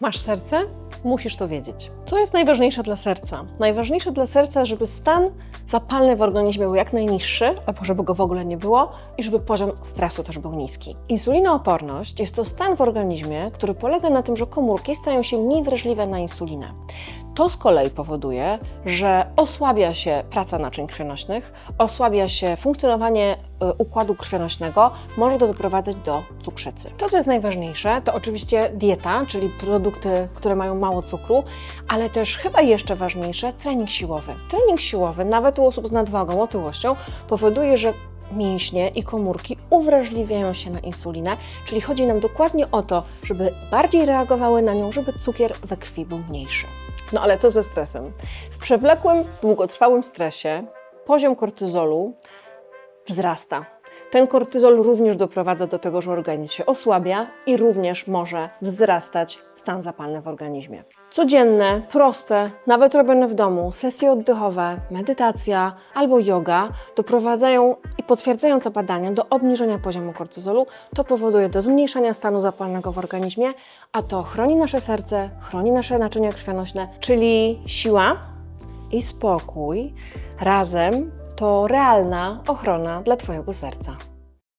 Masz serce? Musisz to wiedzieć. Co jest najważniejsze dla serca? Najważniejsze dla serca, żeby stan zapalny w organizmie był jak najniższy, albo żeby go w ogóle nie było i żeby poziom stresu też był niski. Insulinooporność jest to stan w organizmie, który polega na tym, że komórki stają się mniej wrażliwe na insulinę. To z kolei powoduje, że osłabia się praca naczyń krwionośnych, osłabia się funkcjonowanie y, układu krwionośnego, może to doprowadzać do cukrzycy. To, co jest najważniejsze, to oczywiście dieta, czyli produkty, które mają mało cukru, ale też chyba jeszcze ważniejsze, trening siłowy. Trening siłowy, nawet u osób z nadwagą, otyłością, powoduje, że mięśnie i komórki uwrażliwiają się na insulinę, czyli chodzi nam dokładnie o to, żeby bardziej reagowały na nią, żeby cukier we krwi był mniejszy. No ale co ze stresem? W przewlekłym, długotrwałym stresie poziom kortyzolu wzrasta. Ten kortyzol również doprowadza do tego, że organizm się osłabia i również może wzrastać stan zapalny w organizmie. Codzienne, proste, nawet robione w domu, sesje oddechowe, medytacja albo yoga doprowadzają i potwierdzają te badania do obniżenia poziomu kortyzolu. To powoduje do zmniejszenia stanu zapalnego w organizmie, a to chroni nasze serce, chroni nasze naczynia krwionośne, czyli siła i spokój razem to realna ochrona dla Twojego serca.